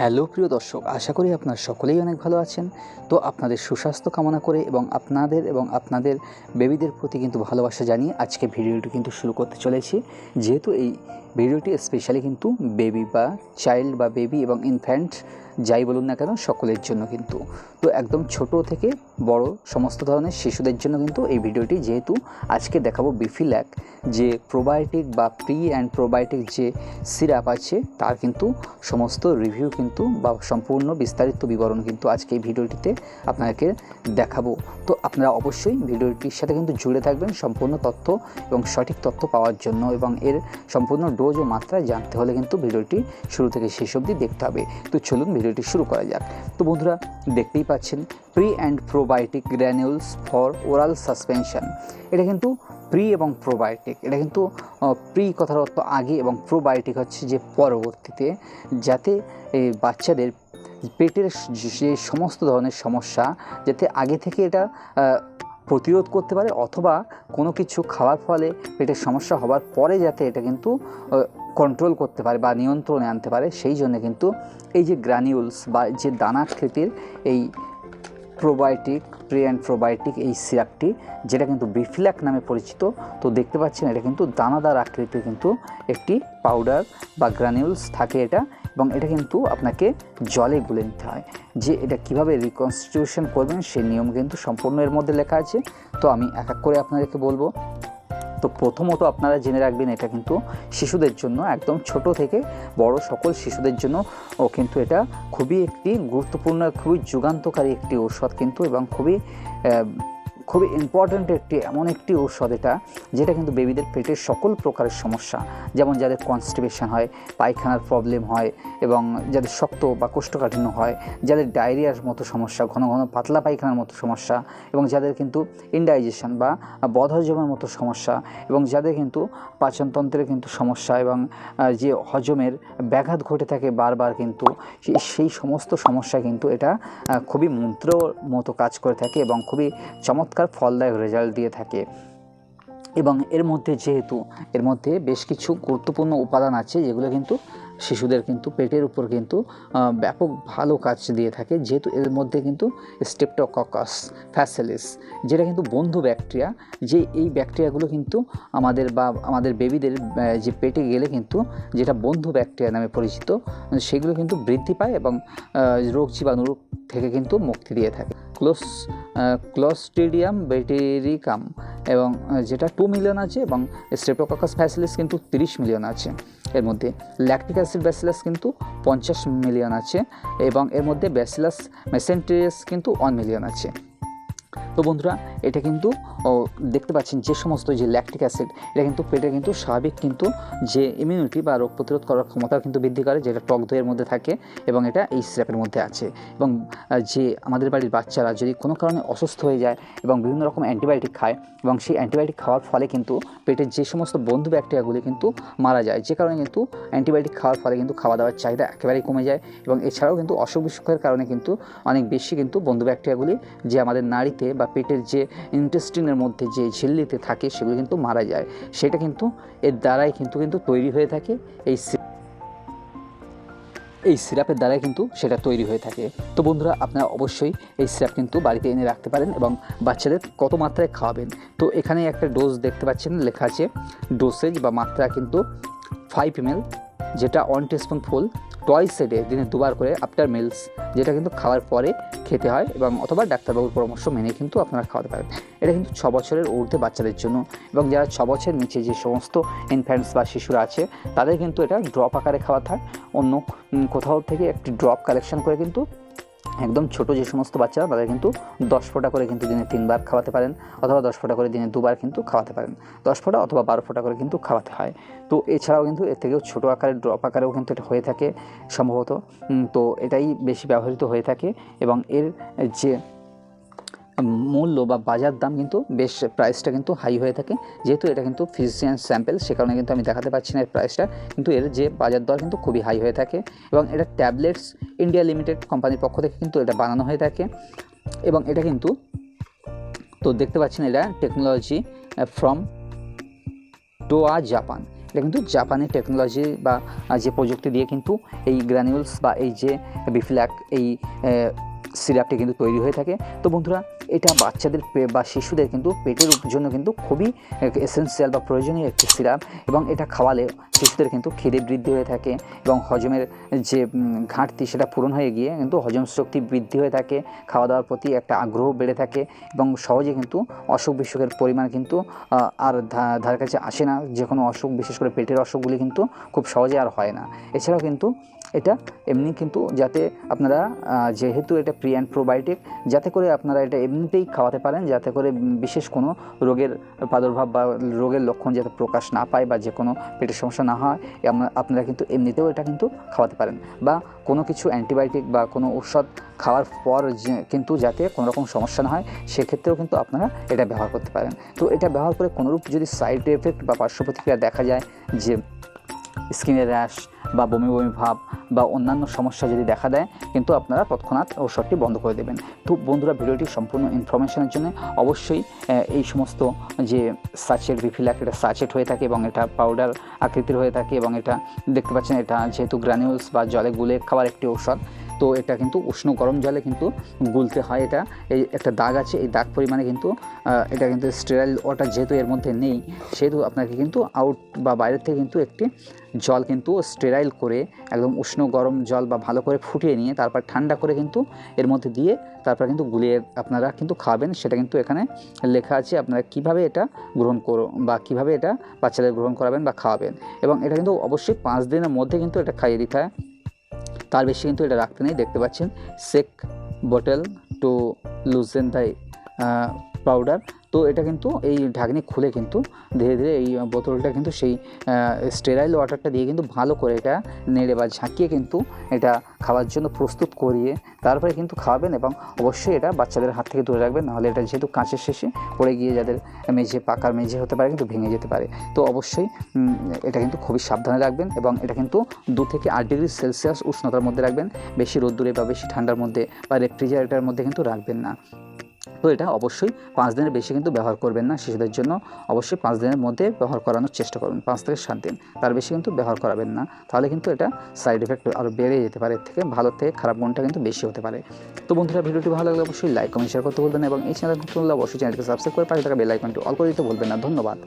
Hello প্রিয় দর্শক, আশা করি আপনার সকলেই অনেক ভালো আছেন। তো আপনাদের সুস্বাস্থ্য কামনা করে এবং আপনাদের এবং আপনাদের বেবিদের প্রতি কিন্তু ভালোবাসা জানিয়ে আজকে ভিডিওটি কিন্তু শুরু করতে চলেছি। যেহেতু এই ভিডিওটি স্পেশালি কিন্তু বেবি বা চাইল্ড বা বেবি এবং ইনফ্যান্ট যাই বলুন না কেন, সকলের জন্য কিন্তু। তো একদম ছোট থেকে বড় সমস্ত ধরনের শিশুদের জন্য কিন্তু এই ভিডিওটি যেহেতু আজকে দেখাবো বিফিল্যাক যে প্রোবায়োটিক বা প্রি অ্যান্ড প্রোবায়োটিক যে সিরাপ আছে, তার কিন্তু সমস্ত রিভিউ কিন্তু বা সম্পূর্ণ বিস্তারিত বিবরণ কিন্তু আজকে এই ভিডিওটিতে আপনাকে দেখাবো। তো আপনারা অবশ্যই ভিডিওটির সাথে কিন্তু জুড়ে থাকবেন সম্পূর্ণ তথ্য এবং সঠিক তথ্য পাওয়ার জন্য এবং এর সম্পূর্ণ ডোজ ও মাত্রা জানতে হলে কিন্তু ভিডিওটি শুরু থেকে শেষ অবধি দেখতে হবে। তো চলুন ভিডিওটি শুরু করা যাক। তো বন্ধুরা, দেখতেই পাচ্ছেন pre and probiotic granules for oral suspension এটা কিন্তু প্রি এবং প্রোবায়োটিক এটা কিন্তু প্রি কথার অর্থ আগে এবং প্রোবায়োটিক হচ্ছে যে পরবর্তীতে, যাতে বাচ্চাদের পেটের যে সমস্ত ধরনের সমস্যা, যাতে আগে থেকে এটা প্রতিরোধ করতে পারে অথবা কোনো কিছু খাওয়ার ফলে পেটের সমস্যা হওয়ার পরে যাতে এটা কিন্তু কন্ট্রোল করতে পারে বা নিয়ন্ত্রণে আনতে পারে, সেই জন্য কিন্তু এই যে গ্রানিউলস বা যে দানাকৃতির এই প্রোবায়োটিক প্রি অ্যান্ড প্রোবায়োটিক এই সিরাপটি যেটা কিন্তু বিফিল্যাক নামে পরিচিত, তো দেখতে পাচ্ছেন এটা কিন্তু দানাদার আকৃতির কিন্তু একটি পাউডার বা গ্রানিউলস থাকে এটা, এবং এটা কিন্তু আপনাকে জলে গুলে নিতে হয়। যে এটা কীভাবে রিকনস্টিটিউশন করবেন সেই নিয়ম কিন্তু সম্পূর্ণ এর মধ্যে লেখা আছে। তো আমি এক এক করে আপনাদেরকে বলব তো প্রথমত আপনারা জেনে রাখবেন এটা কিন্তু শিশুদের জন্য, একদম ছোট থেকে বড় সকল শিশুদের জন্য ও কিন্তু এটা খুবই একটি গুরুত্বপূর্ণ, খুবই যুগান্তকারী একটি ঔষধ কিন্তু এবং খুবই খুবই ইম্পর্ট্যান্ট একটি, এমন একটি ঔষধ এটা, যেটা কিন্তু বেবিদের পেটের সকল প্রকারের সমস্যা, যেমন যাদের কনস্টিপেশন হয়, পায়খানার প্রবলেম হয়, এবং যাদের শক্ত বা কোষ্ঠকাঠিন্য হয়, যাদের ডায়রিয়ার মতো সমস্যা, ঘন ঘন পাতলা পায়খানার মতো সমস্যা, এবং যাদের কিন্তু ইনডাইজেশন বা বদহজমের মতো সমস্যা, এবং যাদের কিন্তু পাচনতন্ত্রের কিন্তু সমস্যা, এবং যে হজমের ব্যাঘাত ঘটে থাকে বারবার কিন্তু সেই- সমস্ত সমস্যা কিন্তু এটা খুবই মন্ত্র মতো কাজ করে থাকে, এবং খুবই চমৎকার ফলদায়ক রেজাল্ট দিয়ে থাকে। এবং এর মধ্যে যেহেতু, এর মধ্যে বেশ কিছু গুরুত্বপূর্ণ উপাদান আছে যেগুলো কিন্তু শিশুদের কিন্তু পেটের উপর কিন্তু ব্যাপক ভালো কাজ দিয়ে থাকে, যেহেতু এর মধ্যে কিন্তু স্টেপটোককাস ফ্যাসেলিস যেটা কিন্তু বন্ধু ব্যাকটেরিয়া যে এই ব্যাকটেরিয়াগুলো কিন্তু আমাদের বা আমাদের বেবিদের যে পেটে গেলে কিন্তু, যেটা বন্ধু ব্যাকটেরিয়া নামে পরিচিত, সেগুলো কিন্তু বৃদ্ধি পায় এবং রোগ জীবাণু থেকে কিন্তু মুক্তি দিয়ে থাকে। ক্লোস ক্লোস্ট্রিডিয়াম বেটেরিকাম এবং যেটা টু মিলিয়ন আছে এবং স্ট্রেপ্টোকাকাস ফ্যাসিলিস কিন্তু তিরিশ মিলিয়ন আছে। এর মধ্যে ল্যাকটিক অ্যাসিড ব্যাসিলাস কিন্তু পঞ্চাশ মিলিয়ন আছে এবং এর মধ্যে ব্যাসিলাস মেসেন্টেরিয়াস কিন্তু ওয়ান মিলিয়ন আছে। তো বন্ধুরা, এটা কিন্তু দেখতে পাচ্ছেন যে সমস্ত যে ল্যাকটিক অ্যাসিড এটা কিন্তু পেটে কিন্তু স্বাভাবিক কিন্তু যে ইমিউনিটি বা রোগ প্রতিরোধ করার ক্ষমতা কিন্তু বৃদ্ধি করে, যেটা টক দইয়ের মধ্যে থাকে এবং এটা এই সিরাপের মধ্যে আছে। এবং যে আমাদের বাড়ির বাচ্চারা যদি কোনো কারণে অসুস্থ হয়ে যায় এবং বিভিন্ন রকম অ্যান্টিবায়োটিক খায় এবং সেই অ্যান্টিবায়োটিক খাওয়ার ফলে কিন্তু পেটের যে সমস্ত বন্ধু ব্যাকটেরিয়াগুলি কিন্তু মারা যায়। যে কারণে কিন্তু অ্যান্টিবায়োটিক খাওয়ার ফলে কিন্তু খাওয়া দাওয়ার চাহিদা একেবারেই কমে যায় এবং এছাড়াও কিন্তু অসুখ বিসুখের কারণে কিন্তু অনেক বেশি কিন্তু বন্ধু ব্যাকটেরিয়াগুলি যে আমাদের নাড়িতে বা পেটের যে ইন্টেস্টিনের মধ্যে যে ঝিল্লিতে থাকে সেগুলো কিন্তু মারা যায়। সেটা কিন্তু এর দ্বারাই কিন্তু কিন্তু তৈরি হয়ে থাকে। এই এই সিরাপের দ্বারাই কিন্তু সেটা তৈরি হয়ে থাকে। তো বন্ধুরা, আপনারা অবশ্যই এই সিরাপ কিন্তু বাড়িতে এনে রাখতে পারেন এবং বাচ্চাদের কত মাত্রায় খাওয়াবেন। তো এখানে একটা ডোজ দেখতে পাচ্ছেন, লেখা আছে ডোসেজ বা মাত্রা কিন্তু ফাইভ এমএল যেটা ওয়ান টিস্পুন ফুল টয়েস সেটে দিনে দুবার করে আফটার মিলস যেটা কিন্তু খাওয়ার পরে খেতে হয় এবং অথবা ডাক্তারবাবুর পরামর্শ মেনে কিন্তু আপনারা খাওয়াতে পারেন। এটা কিন্তু ছ বছরের ঊর্ধ্বে বাচ্চাদের জন্য এবং যারা ছ বছরের নিচে যে সমস্ত ইনফ্যান্টস বা শিশুরা আছে, তাদের কিন্তু এটা ড্রপ আকারে খাওয়াতে হয় অন্য কোথাও থেকে একটি ড্রপ কালেকশন করে কিন্তু একদম ছোট যে সমস্ত বাচ্চারা, তাদের কিন্তু দশ ফোঁটা করে কিন্তু দিনে তিনবার খাওয়াতে পারেন, অথবা দশ ফোঁটা করে দিনে দুবার কিন্তু খাওয়াতে পারেন। দশ ফোঁটা অথবা বারো ফোঁটা করে কিন্তু খাওয়াতে হয়। তো এছাড়াও কিন্তু এর থেকেও ছোটো আকারে, ড্রপ আকারেও কিন্তু এটা হয়ে থাকে সম্ভবত। তো এটাই বেশি ব্যবহৃত হয়ে থাকে এবং এর যে মূল্য বা বাজার দাম কিন্তু বেশ প্রাইসটা কিন্তু হাই হয়ে থাকে। যেহেতু এটা কিন্তু ফিজিশিয়ান স্যাম্পেল সে কারণে কিন্তু আমি দেখাতে পারছি না এর প্রাইসটা কিন্তু এর যে বাজার দর কিন্তু খুবই হাই হয়ে থাকে এবং এটা ট্যাবলেটস ইন্ডিয়া লিমিটেড কোম্পানির পক্ষ থেকে কিন্তু এটা বানানো হয়ে থাকে। এবং এটা কিন্তু, তো দেখতে পাচ্ছেন এটা টেকনোলজি ফ্রম টোয়া জাপান এটা কিন্তু জাপানের টেকনোলজি বা যে প্রযুক্তি দিয়ে কিন্তু এই গ্র্যানিউলস বা এই যে বিফ্ল্যাক এই সিরাপটি কিন্তু তৈরি হয়ে থাকে। তো বন্ধুরা এটা বাচ্চাদের বা শিশুদের কিন্তু পেটের জন্য কিন্তু খুবই এসেন্সিয়াল বা প্রয়োজনীয় একটি সিরাপ এবং এটা খাওয়ালে শিশুদের কিন্তু খিদে বৃদ্ধি হয়ে থাকে এবং হজমের যে ঘাটতি সেটা পূরণ হয়ে গিয়ে কিন্তু হজম শক্তি বৃদ্ধি হয়ে থাকে খাওয়া দাওয়ার প্রতি একটা আগ্রহ বেড়ে থাকে এবং সহজে কিন্তু অসুখ বিসুখের পরিমাণ কিন্তু আর ধার কাছে আসে না। যে কোনো অসুখ, বিশেষ করে পেটের অসুখগুলি কিন্তু খুব সহজে আর হয় না। এছাড়াও কিন্তু এটা এমনি কিন্তু যাতে আপনারা যেহেতু এটা প্রি অ্যান্ড প্রোবায়োটিক যাতে করে আপনারা এটা এমনিতেই খাওয়াতে পারেন, যাতে করে বিশেষ কোনো রোগের প্রাদুর্ভাব বা রোগের লক্ষণ যাতে প্রকাশ না পায় বা যে কোনো পেটের সমস্যা না হয় আপনারা কিন্তু এমনিতেও এটা কিন্তু খাওয়াতে পারেন। বা কোনো কিছু অ্যান্টিবায়োটিক বা কোনো ঔষধ খাওয়ার পর কিন্তু যাতে কোনো রকম সমস্যা না হয়, সেক্ষেত্রেও কিন্তু আপনারা এটা ব্যবহার করতে পারেন। তো এটা ব্যবহার করে কোনোরূপ যদি সাইড এফেক্ট বা পার্শ্ব প্রতিক্রিয়া দেখা যায় যে স্কিনের র্যাশ বা বমি বমি ভাব বা অন্যান্য সমস্যা যদি দেখা দেয়, কিন্তু আপনারা তৎক্ষণাৎ ঔষধটি বন্ধ করে দেবেন। তো বন্ধুরা, ভিডিওটি সম্পূর্ণ ইনফরমেশনের জন্য অবশ্যই এই সমস্ত যে সাচেট বিফিলাক এটা সাচেট হয়ে থাকে এবং এটা পাউডার আকৃতির হয়ে থাকে এবং এটা দেখতে পাচ্ছেন, এটা যেহেতু গ্রানিউলস বা জলে গুলে খাওয়ার একটি ঔষধ তো এটা কিন্তু উষ্ণ গরম জলে কিন্তু গুলতে হয়। এটা এই একটা দাগ আছে, এই দাগ পরিমাণে কিন্তু এটা কিন্তু স্টেরাইল ওয়াটার যেহেতু এর মধ্যে নেই, সেহেতু আপনাকে কিন্তু আউট বা বাইরের থেকে কিন্তু একটি জল কিন্তু স্টেরাইল করে, একদম উষ্ণ গরম জল বা ভালো করে ফুটিয়ে নিয়ে, তারপর ঠান্ডা করে কিন্তু এর মধ্যে দিয়ে, তারপর কিন্তু গুলিয়ে আপনারা কিন্তু খাবেন। সেটা কিন্তু এখানে লেখা আছে, আপনারা কীভাবে এটা গ্রহণ করো বা কীভাবে এটা বাচ্চাদের গ্রহণ করাবেন বা খাওয়াবেন। এবং এটা কিন্তু অবশ্যই পাঁচ দিনের মধ্যে কিন্তু এটা খাইয়ে দিতে হয়। তার বেশি কিন্তু এটা রাখতে নেই। দেখতে পাচ্ছেন shake bottle to loosen the powder তো এটা কিন্তু এই ঢাকনি খুলে কিন্তু ধীরে ধীরে এই বোতলটা কিন্তু সেই স্টেরাইল ওয়াটারটা দিয়ে কিন্তু ভালো করে এটা নেড়ে বা ঝাঁকিয়ে কিন্তু এটা খাওয়ার জন্য প্রস্তুত করিয়ে তারপরে কিন্তু খাওয়াবেন এবং অবশ্যই এটা বাচ্চাদের হাত থেকে দূরে রাখবেন। নাহলে এটা যেহেতু কাঁচের শেষে পড়ে গিয়ে যাদের মেঝে পাকার মেঝে হতে পারে কিন্তু ভেঙে যেতে পারে। তো অবশ্যই এটা কিন্তু খুবই সাবধানে রাখবেন এবং এটা কিন্তু দু থেকে আট ডিগ্রি সেলসিয়াস উষ্ণতার মধ্যে রাখবেন। বেশি রোদ্দুরে বা বেশি ঠান্ডার মধ্যে বা রেফ্রিজারেটার মধ্যে কিন্তু রাখবেন না। তো এটা অবশ্যই পাঁচ দিনের বেশি কিন্তু ব্যবহার করবেন না শিশুদের জন্য। অবশ্যই পাঁচ দিনের মধ্যে ব্যবহার করানোর চেষ্টা করবেন, পাঁচ থেকে সাত দিন। তার বেশি কিন্তু ব্যবহার করাবেন না। তাহলে কিন্তু এটা সাইড এফেক্ট আরও বেড়ে যেতে পারে। থেকে ভালো, থেকে খারাপ গুণটা কিন্তু বেশি হতে পারে। তো বন্ধুরা, ভিডিওটি ভালো লাগলে অবশ্যই লাইক কমেন্ট শেয়ার করতে বলবেন এবং এই চ্যানেল অবশ্যই চ্যানেলকে সাবস্ক্রাইব করে পাশে থাকা বেল আইকনটি অল করে দিতে ভুলবেন না। ধন্যবাদ।